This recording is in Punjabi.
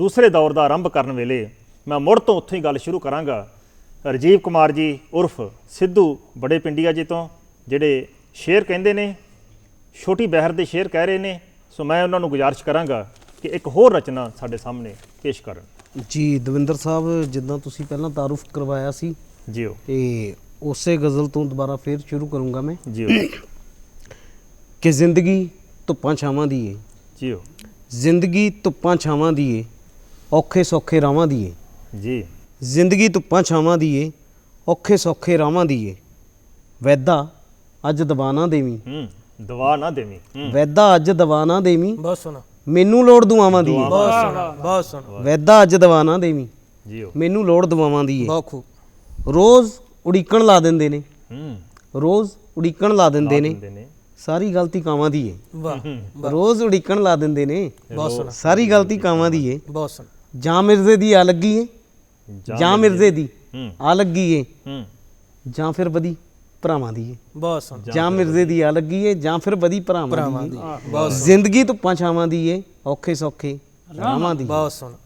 ਦੂਸਰੇ ਦੌਰ ਦਾ ਆਰੰਭ ਕਰਨ ਵੇਲੇ ਮੈਂ ਮੁੜ ਤੋਂ ਉੱਥੋਂ ਹੀ ਗੱਲ ਸ਼ੁਰੂ ਕਰਾਂਗਾ। ਰਜੀਵ ਕੁਮਾਰ ਜੀ ਉਰਫ ਸਿੱਧੂ ਬੜੇ ਪਿੰਡੀਆ ਜੀ ਤੋਂ ਜਿਹੜੇ ਸ਼ੇਰ ਕਹਿੰਦੇ ਨੇ ਛੋਟੀ ਬਹਿਰ ਦੇ ਸ਼ੇਰ ਕਹਿ ਰਹੇ ਨੇ। ਸੋ ਮੈਂ ਉਹਨਾਂ ਨੂੰ ਗੁਜ਼ਾਰਿਸ਼ ਕਰਾਂਗਾ ਕਿ ਇੱਕ ਹੋਰ ਰਚਨਾ ਸਾਡੇ ਸਾਹਮਣੇ ਪੇਸ਼ ਕਰਨ। ਜੀ ਦਵਿੰਦਰ ਸਾਹਿਬ ਜਿੱਦਾਂ ਤੁਸੀਂ ਪਹਿਲਾਂ ਤਾਰੂਫ ਕਰਵਾਇਆ ਸੀ ਜਿਓ ਤੇ ਉਸੇ ਗਜ਼ਲ ਤੋਂ ਦੁਬਾਰਾ ਫੇਰ ਸ਼ੁਰੂ ਕਰੂੰਗਾ ਮੈਂ। ਜਿਓ ਕਿ ਜ਼ਿੰਦਗੀ ਧੁੱਪਾਂ ਛਾਵਾਂ ਦੀ ਏ। ਜਿਓ ਜ਼ਿੰਦਗੀ ਧੁੱਪਾਂ ਛਾਵਾਂ ਦੀ ਏ। ਔਖੇ ਸੌਖੇ ਰਾਵਾਂ ਦੀ ਏ ਜੀ। ਜ਼ਿੰਦਗੀ ਧੁੱਪਾਂ ਛਾਵਾਂ ਦੀ ਏ ਔਖੇ ਸੌਖੇ ਰਾਵਾਂ ਦੀ ਏ ਵੈਦਾ ਅੱਜ ਦਵਾਨਾ ਦੇਵੀਂ। ਹੂੰ ਦਵਾ ਨਾ ਦੇਵੀਂ ਹੂੰ। ਵੈਦਾ ਅੱਜ ਦਵਾਨਾ ਦੇਵੀਂ। ਬਹੁਤ ਸੋਹਣਾ। ਮੈਨੂੰ ਲੋੜ ਦੁਆਵਾਂ ਦੀ ਏ ਬਹੁਤ ਸੋਹਣਾ ਬਹੁਤ ਸੋਹਣਾ। ਵੈਦਾ ਅੱਜ ਦਵਾਨਾ ਦੇਵੀਂ। ਜਿਓ ਮੈਨੂੰ ਲੋੜ ਦੁਆਵਾਂ ਦੀ ਏ ਬਹੁਤ ਖੂਬ। ਰੋਜ਼ ਉਡੀਕਣ ਲਾ ਦਿੰਦੇ ਨੇ। ਹੂੰ। ਰੋਜ਼ ਉਡੀਕਣ ਲਾ ਦਿੰਦੇ ਨੇ। ਦਿੰਦੇ ਨੇ। ਸਾਰੀ ਗਲਤੀ ਕਾਵਾਂ ਦੀ ਏ ਵਾਹ। ਰੋਜ਼ ਉਡੀਕਣ ਲਾ ਦਿੰਦੇ ਨੇ। ਬਹੁਤ ਸੋਹਣਾ। ਸਾਰੀ ਗਲਤੀ ਕਾਵਾਂ ਦੀ ਏ ਬਹੁਤ ਸੋਹਣਾ। ਜਾਂ ਮਿਰਜ਼ੇ ਦੀ ਆ ਲੱਗੀ ਏ ਜਾਂ ਮਿਰਜ਼ੇ ਦੀ ਆ ਲੱਗੀ ਏ ਜਾਂ ਫਿਰ ਬਦੀ ਭਰਾਵਾਂ ਦੀ ਏ। ਬਹੁਤ ਸੋਹਣਾ। ਜਾਂ ਮਿਰਜ਼ੇ ਦੀ ਆ ਲੱਗੀ ਏ ਜਾਂ ਫਿਰ ਬਦੀ ਭਰਾਵਾਂ ਦੀ ਏ। ਬਹੁਤ ਜ਼ਿੰਦਗੀ ਧੁੱਪਾਂ ਛਾਵਾਂ ਦੀ ਏ ਔਖੇ ਸੌਖੇ ਰਾਵਾਂ ਦੀ ਬਹੁਤ ਸੋਹਣਾ।